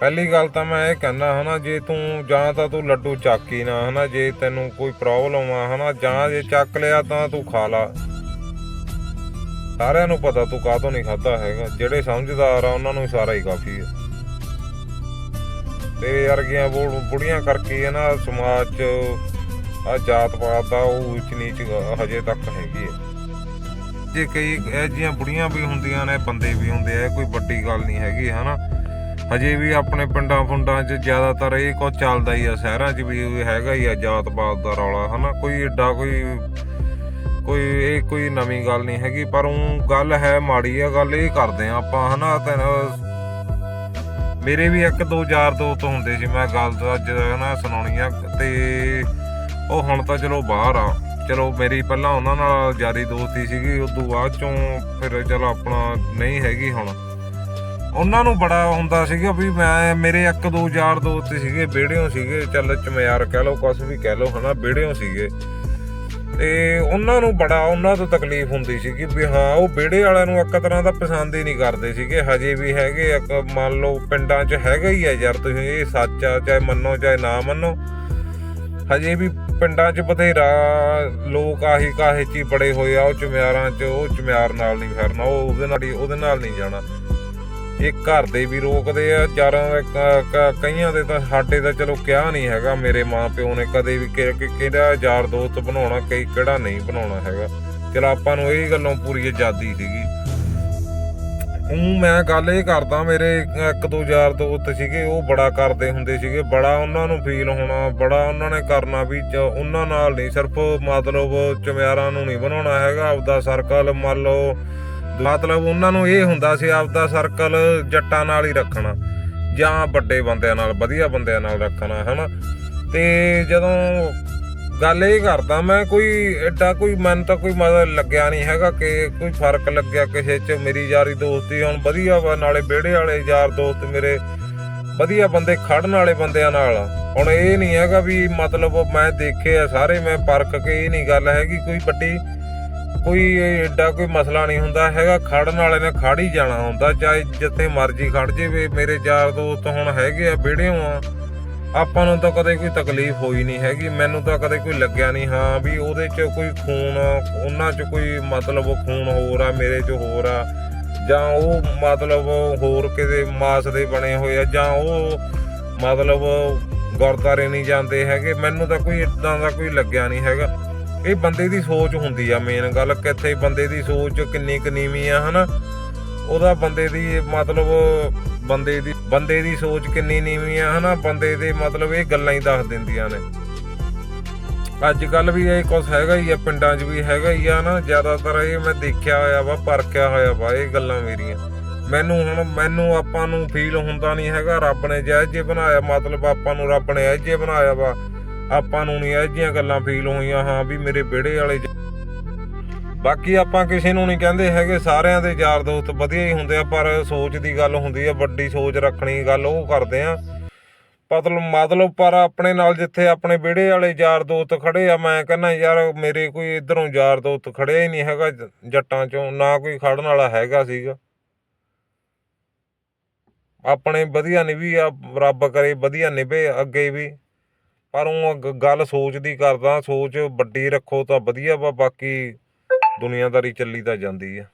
ਪਹਿਲੀ ਗੱਲ ਤਾਂ ਮੈਂ ਇਹ ਕਹਿਣਾ ਹਨਾ, ਜੇ ਤੂੰ ਜਾਂ ਤਾਂ ਤੂੰ ਲੱਡੂ ਚੱਕ ਹੀ ਨਾ ਹਨਾ, ਜੇ ਤੈਨੂੰ ਕੋਈ ਪ੍ਰੋਬਲਮ ਆ ਹਨਾ, ਜਾਂ ਜੇ ਚੱਕ ਲਿਆ ਤਾਂ ਤੂੰ ਖਾ ਲਾ। ਸਾਰਿਆਂ ਨੂੰ ਪਤਾ ਤੂੰ ਕਾਹਤੋਂ ਨਹੀਂ ਖਾਦਾ ਹੈਗਾ, ਜਿਹੜੇ ਸਮਝਦਾਰ ਆ ਉਹਨਾਂ ਨੂੰ ਸਾਰਾ ਹੀ ਕਾਫੀ ਹੈ ਤੇਰੇ ਵਰਗੀਆਂ ਬੁੜੀਆਂ ਕਰਕੇ ਹੈ ਨਾ ਸਮਾਜ 'ਚ ਆ ਜਾਤ ਪਾਤ ਦਾ ਉਹ ਉੱਚ ਨੀਚ ਹਜੇ ਤੱਕ ਹੈਗੀ ਹੈ ਜੇ ਕਈ ਇਹ ਜੀਆਂ ਬੁੜੀਆਂ ਵੀ ਹੁੰਦੀਆਂ ਨੇ, ਬੰਦੇ ਵੀ ਹੁੰਦੇ ਆ ਕੋਈ ਵੱਡੀ ਗੱਲ ਨਹੀਂ ਹੈਗੀ ਹਨਾ। ਹਜੇ ਵੀ ਆਪਣੇ ਪਿੰਡਾਂ ਫੁੰਡਾਂ 'ਚ ਜ਼ਿਆਦਾਤਰ ਇਹ ਕੁਝ ਚੱਲਦਾ ਹੀ ਆ, ਸ਼ਹਿਰਾਂ 'ਚ ਵੀ ਹੈਗਾ ਹੀ ਆ ਜਾਤ ਪਾਤ ਦਾ ਰੌਲਾ, ਹਨਾ? ਕੋਈ ਏਡਾ ਕੋਈ ਕੋਈ ਇਹ ਕੋਈ ਨਵੀਂ ਗੱਲ ਨਹੀਂ ਹੈਗੀ, ਪਰ ਉਹ ਗੱਲ ਹੈ ਮਾੜੀ ਆ, ਗੱਲ ਇਹ ਕਰਦੇ ਆ ਆਪਾਂ, ਹਨਾ? ਮੇਰੇ ਵੀ ਇੱਕ ਦੋ ਯਾਰ ਦੋਸਤ ਹੁੰਦੇ ਸੀ, ਮੈਂ ਗੱਲ ਤਾਂ ਅੱਜ, ਹਨਾ, ਸੁਣਾਉਣੀ ਆ, ਤੇ ਉਹ ਹੁਣ ਤਾਂ ਚਲੋ ਬਾਹਰ ਆ। ਚਲੋ ਮੇਰੀ ਪਹਿਲਾਂ ਉਹਨਾਂ ਨਾਲ ਯਾਰੀ ਦੋਸਤੀ ਸੀਗੀ ਉਸ ਤੋਂ ਬਾਅਦ ਚੋਂ ਫਿਰ ਚਲੋ ਆਪਣਾ ਨਹੀਂ ਹੈਗੀ ਹੁਣ। ਉਹਨਾਂ ਨੂੰ ਬੜਾ ਹੁੰਦਾ ਸੀਗਾ ਵੀ ਮੈਂ, ਮੇਰੇ ਇੱਕ ਦੋ ਯਾਰ ਦੋਸਤ ਸੀਗੇ ਵਿਹੜਿਓਂ ਸੀਗੇ, ਚੱਲ ਚਮਿਆਰ ਕਹਿ ਲਓ, ਕੁਛ ਵੀ ਕਹਿ ਲਓ, ਹਨਾ ਵਿਹੜਿਓਂ ਸੀਗੇ। ਤੇ ਉਹਨਾਂ ਨੂੰ ਬੜਾ, ਉਹਨਾਂ ਤੋਂ ਤਕਲੀਫ ਹੁੰਦੀ ਸੀਗੀ ਵੀ ਹਾਂ, ਉਹ ਵਿਹੜੇ ਵਾਲਿਆਂ ਨੂੰ ਇੱਕ ਤਰ੍ਹਾਂ ਦਾ ਪਸੰਦ ਹੀ ਨਹੀਂ ਕਰਦੇ ਸੀਗੇ। ਹਜੇ ਵੀ ਹੈਗੇ ਇੱਕ ਮੰਨ ਲਓ ਪਿੰਡਾਂ 'ਚ ਹੈਗਾ ਹੀ ਆ ਯਾਰ, ਤੁਸੀਂ ਇਹ ਸੱਚ ਆ, ਚਾਹੇ ਮੰਨੋ, ਚਾਹੇ ਨਾ ਮੰਨੋ। ਹਜੇ ਵੀ ਪਿੰਡਾਂ 'ਚ ਬਥੇਰਾ ਲੋਕ ਆਹੀ ਕਾਹੇ 'ਚ ਬੜੇ ਹੋਏ ਆ, ਉਹ ਚਮਿਆਰਾਂ 'ਚ, ਉਹ ਚਮਿਆਰ ਨਾਲ ਨਹੀਂ ਫਿਰਨਾ, ਉਹ ਉਹਦੇ ਨਾਲ ਹੀ, ਉਹਦੇ ਨਾਲ ਨਹੀਂ ਜਾਣਾ। ਇਹ ਘਰ ਦੇ ਵੀ ਰੋਕਦੇ ਆ, ਚਾਰਾਂ ਕਈਆਂ ਦੇ ਤਾਂ ਸਾਡੇ ਤਾਂ ਚਲੋ ਕਿਹਾ ਨਹੀਂ ਹੈਗਾ, ਮੇਰੇ ਮਾਂ ਨੇ ਕਦੇ ਵੀ ਕਿ ਕਿਹੜਾ ਯਾਰ ਦੋਸਤ ਬਣਾਉਣਾ, ਕਈ ਕਿਹੜਾ ਨਹੀਂ ਬਣਾਉਣਾ ਹੈਗਾ। ਚਲ ਆਪਾਂ ਨੂੰ ਇਹ ਗੱਲੋਂ ਪੂਰੀ ਆਜ਼ਾਦੀ ਸੀਗੀ। ਉਹ ਮੈਂ ਗੱਲ ਇਹ ਕਰਦਾ, ਮੇਰੇ ਇੱਕ ਦੋ ਯਾਰ ਦੋਸਤ ਸੀਗੇ, ਉਹ ਬੜਾ ਕਰਦੇ ਹੁੰਦੇ ਸੀਗੇ, ਬੜਾ ਉਹਨਾਂ ਨੂੰ ਫੀਲ ਹੋਣਾ, ਬੜਾ ਉਹਨਾਂ ਨੇ ਕਰਨਾ ਵੀ ਉਹਨਾਂ ਨਾਲ ਨਹੀਂ, ਸਿਰਫ ਮਤਲਬ ਚਮਿਆਰਾਂ ਨੂੰ ਨਹੀਂ ਬਣਾਉਣਾ ਹੈਗਾ, ਆਪਦਾ ਸਰਕਲ ਮੰਨ ਲਓ ਮਤਲਬ ਉਹਨਾਂ ਨੂੰ ਇਹ ਹੁੰਦਾ ਸੀ ਆਪਦਾ ਸਰਕਲ ਜੱਟਾਂ ਨਾਲ ਹੀ ਰੱਖਣਾ, ਜਾਂ ਵੱਡੇ ਬੰਦਿਆਂ ਨਾਲ, ਵਧੀਆ ਬੰਦਿਆਂ ਨਾਲ ਰੱਖਣਾ, ਹਨਾ? ਤੇ ਜਦੋਂ ਗੱਲ ਇਹ ਕਰਦਾ, ਮੈਂ ਕੋਈ ਐਡਾ ਕੋਈ, ਮਨ ਤਾਂ ਕੋਈ ਮਤਲਬ ਲੱਗਿਆ ਨਹੀਂ ਹੈਗਾ ਕਿ ਕੋਈ ਫ਼ਰਕ ਲੱਗਿਆ ਕਿਸੇ 'ਚ। ਮੇਰੀ ਯਾਰੀ ਦੋਸਤੀ ਹੁਣ ਵਧੀਆ ਵਾ, ਨਾਲੇ ਵਿਹੜੇ ਵਾਲੇ ਯਾਰ ਦੋਸਤ ਮੇਰੇ ਵਧੀਆ ਬੰਦੇ, ਖੜਨ ਵਾਲੇ ਬੰਦਿਆਂ ਨਾਲ ਹੁਣ ਇਹ ਨਹੀਂ ਹੈਗਾ ਵੀ ਮਤਲਬ ਮੈਂ ਦੇਖੇ ਆ ਸਾਰੇ, ਮੈਂ ਪਰਖ ਕੇ, ਇਹ ਨਹੀਂ ਗੱਲ ਹੈਗੀ ਕੋਈ ਵੱਡੀ। ਕੋਈ ਐਡਾ ਕੋਈ ਮਸਲਾ ਨਹੀਂ ਹੁੰਦਾ, ਹੈਗਾ ਖੜਨ ਵਾਲੇ ਨੇ ਖੜ ਹੀ ਜਾਣਾ ਹੁੰਦਾ, ਚਾਹੇ ਜਿੱਥੇ ਮਰਜ਼ੀ ਖੜ ਜੇ ਮੇਰੇ ਯਾਰ ਦੋਸਤ ਹੁਣ ਹੈਗੇ ਆ ਵਿਹੜਿਓਂ ਆ ਆਪਾਂ ਨੂੰ ਤਾਂ ਕਦੇ ਕੋਈ ਤਕਲੀਫ ਹੋਈ ਨਹੀਂ ਹੈਗੀ, ਮੈਨੂੰ ਤਾਂ ਕਦੇ ਕੋਈ ਲੱਗਿਆ ਨਹੀਂ, ਹਾਂ ਵੀ ਉਹਦੇ 'ਚ ਕੋਈ ਖੂਨ, ਉਹਨਾਂ 'ਚ ਕੋਈ ਮਤਲਬ ਖੂਨ ਹੋਰ ਆ, ਮੇਰੇ 'ਚ ਹੋਰ ਆ, ਜਾਂ ਉਹ ਮਤਲਬ ਹੋਰ ਕਿਤੇ ਮਾਸ ਦੇ ਬਣੇ ਹੋਏ ਆ, ਜਾਂ ਉਹ ਮਤਲਬ ਗੁਰਦਾਰੇ ਨਹੀਂ ਜਾਂਦੇ ਹੈਗੇ, ਮੈਨੂੰ ਤਾਂ ਕੋਈ ਇਦਾਂ ਦਾ ਕੋਈ ਲੱਗਿਆ ਨਹੀਂ ਹੈਗਾ। ਇਹ ਬੰਦੇ ਦੀ ਸੋਚ ਹੁੰਦੀ ਆ ਮੇਨ ਗੱਲ ਕਿੱਥੇ ਬੰਦੇ ਦੀ ਸੋਚ ਕਿੰਨੀ ਕੁ ਆ, ਹਨਾ? ਉਹਦਾ ਬੰਦੇ ਦੀ ਮਤਲਬ ਬੰਦੇ ਦੀ ਬੰਦੇ ਦੀ ਸੋਚ ਕਿੰਨੀ ਨੀਵੀਂ ਆ, ਹਨਾ? ਬੰਦੇ ਦੇ ਮਤਲਬ ਇਹ ਗੱਲਾਂ ਹੀ ਦੱਸ ਦਿੰਦੀਆਂ ਨੇ। ਅੱਜ ਕੱਲ ਵੀ ਇਹ ਕੁਝ ਹੈਗਾ ਹੀ ਆ, ਪਿੰਡਾਂ 'ਚ ਵੀ ਹੈਗਾ ਹੀ ਆ ਨਾ ਜ਼ਿਆਦਾਤਰ ਇਹ ਮੈਂ ਦੇਖਿਆ ਹੋਇਆ ਵਾ, ਪਰਖਿਆ ਹੋਇਆ ਵਾ, ਇਹ ਗੱਲਾਂ ਮੇਰੀਆਂ। ਮੈਨੂੰ ਹੁਣ, ਮੈਨੂੰ ਆਪਾਂ ਨੂੰ ਫੀਲ ਹੁੰਦਾ ਨਹੀਂ ਹੈਗਾ, ਰੱਬ ਨੇ ਜਿਹੋ ਜੇ ਬਣਾਇਆ, ਮਤਲਬ ਆਪਾਂ ਨੂੰ ਰੱਬ ਨੇ ਇਹੋ ਜੇ ਬਣਾਇਆ ਵਾ। ਆਪਾਂ ਨੂੰ ਨਹੀਂ ਇਹ ਜਿਹੀਆਂ ਗੱਲਾਂ ਫੀਲ ਹੋਈਆਂ, ਹਾਂ ਵੀ ਮੇਰੇ ਵਿਹੜੇ ਵਾਲੇ ਬਾਕੀ ਆਪਾਂ ਕਿਸੇ ਨੂੰ ਨਹੀਂ ਕਹਿੰਦੇ ਹੈਗੇ, ਸਾਰਿਆਂ ਦੇ ਯਾਰ ਦੋਸਤ ਵਧੀਆ ਹੀ ਹੁੰਦੇ ਆ, ਪਰ ਸੋਚ ਦੀ ਗੱਲ ਹੁੰਦੀ ਆ, ਵੱਡੀ ਸੋਚ ਰੱਖਣੀ ਗੱਲ ਉਹ ਕਰਦੇ ਆ। ਮਤਲਬ ਮਤਲਬ ਪਰ ਆਪਣੇ ਨਾਲ ਜਿੱਥੇ ਆਪਣੇ ਵਿਹੜੇ ਵਾਲੇ ਯਾਰ ਦੋਸਤ ਖੜੇ ਆ, ਮੈਂ ਕਹਿੰਦਾ ਯਾਰ ਮੇਰੇ ਕੋਈ ਇਧਰੋਂ ਯਾਰ ਦੋਸਤ ਖੜਿਆ ਹੀ ਨਹੀਂ ਹੈਗਾ, ਜੱਟਾਂ ਚੋਂ, ਨਾ ਕੋਈ ਖੜਨ ਵਾਲਾ ਹੈਗਾ ਸੀਗਾ। ਆਪਣੇ ਵਧੀਆ ਨਿਭੀ ਆ, ਰੱਬ ਕਰੇ ਵਧੀਆ ਨਿਭੇ, ਅੱਗੇ ਵੀ। ਪਰ ਉਹ ਗ- ਗੱਲ ਸੋਚ ਦੀ ਕਰਦਾ, ਸੋਚ ਵੱਡੀ ਰੱਖੋ ਤਾਂ ਵਧੀਆ ਵਾ, ਬਾਕੀ ਦੁਨੀਆਦਾਰੀ ਚੱਲੀ ਤਾਂ ਜਾਂਦੀ ਆ।